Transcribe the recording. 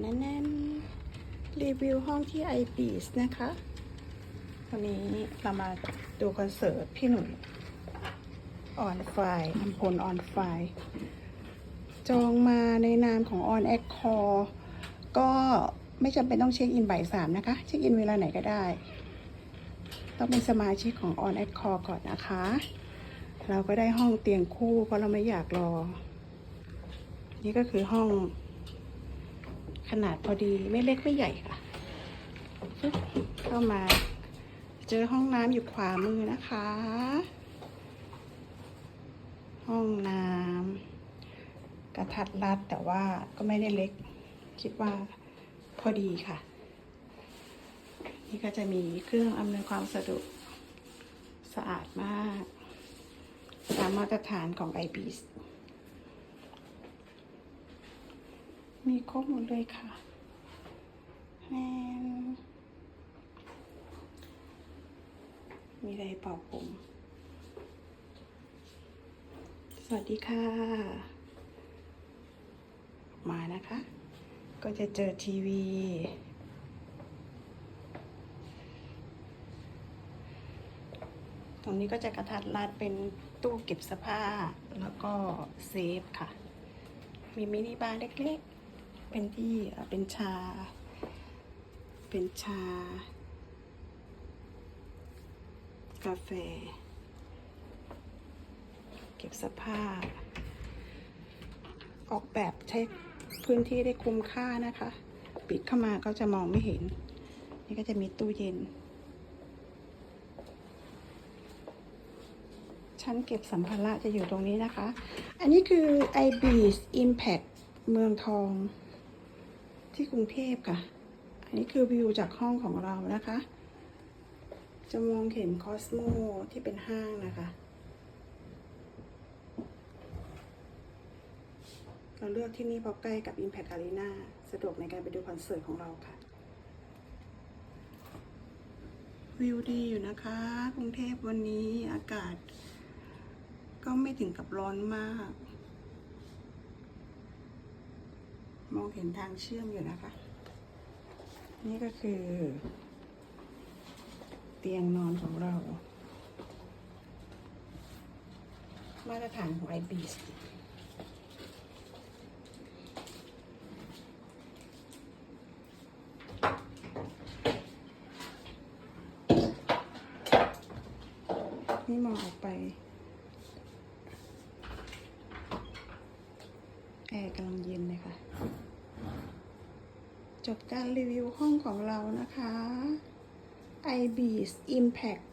นั่นนั่นรีวิวห้องที่ไอปีสนะคะวันนี้เรามาดูคอนเสิร์ตพี่หนุ่ยออนไฟอัมพลออนไฟจองมาในนามของ On a c c o r ก็ไม่จำเป็นต้องเช็คอินบ่ายสามนะคะ เช็คอินเวลาไหนก็ได้ ต้องเป็นสมาชิกของ On a c c o r ก่อนนะคะ เราก็ได้ห้องเตียงคู่เพราะเราไม่อยากรอ นี่ก็คือห้อง ขนาดพอดีไม่เล็กไม่ใหญ่ค่ะเข้ามา เจอห้องน้ำอยู่ขวามือนะคะ ห้องน้ำกระทัดรัดแต่ว่าก็ไม่ได้เล็ก คิดว่าพอดีค่ะ นี่ก็จะมีเครื่องอำนวยความสะดวกสะอาดมาก ตามมาตรฐานของ i b s มีครบหมดเลยค่ะแอนมีอะไรเป่าผม สวัสดีค่ะ มานะคะ ก็จะเจอทีวี ตรงนี้ก็จะกระทัดรัดเป็นตู้เก็บเสื้อผ้า แล้วก็เซฟค่ะ มีมินิบาร์เล็กๆ เป็นที่เป็นชา เป็นชา กาแฟ เก็บเสื้อผ้าออกแบบใช้พื้นที่ได้คุ้มค่านะคะ ปิดเข้ามาก็จะมองไม่เห็น นี่ก็จะมีตู้เย็น ชั้นเก็บสัมภาระจะอยู่ตรงนี้นะคะ อันนี้คือ i b e s Impact เมืองทอง ที่กรุงเทพค่ะ อันนี้คือวิวจากห้องของเรานะคะ จะมองเห็นคอสโมที่เป็นห้างนะคะเราเลือกที่นี่เพราะใกล้กับ Impact Arena สะดวกในการไปดูคอนเสิร์ตของเราค่ะ วิวดีอยู่นะคะ กรุงเทพวันนี้อากาศ ก็ไม่ถึงกับร้อนมาก มองเห็นทางเชื่อมอยู่นะคะ นี่ก็คือ เตียงนอนของเรา มาตรฐานของ i b s นี่มองออกไปแอร์กำลังเย็นเลยค่ะ จบการรีวิวห้องของเรานะคะ i b s Impact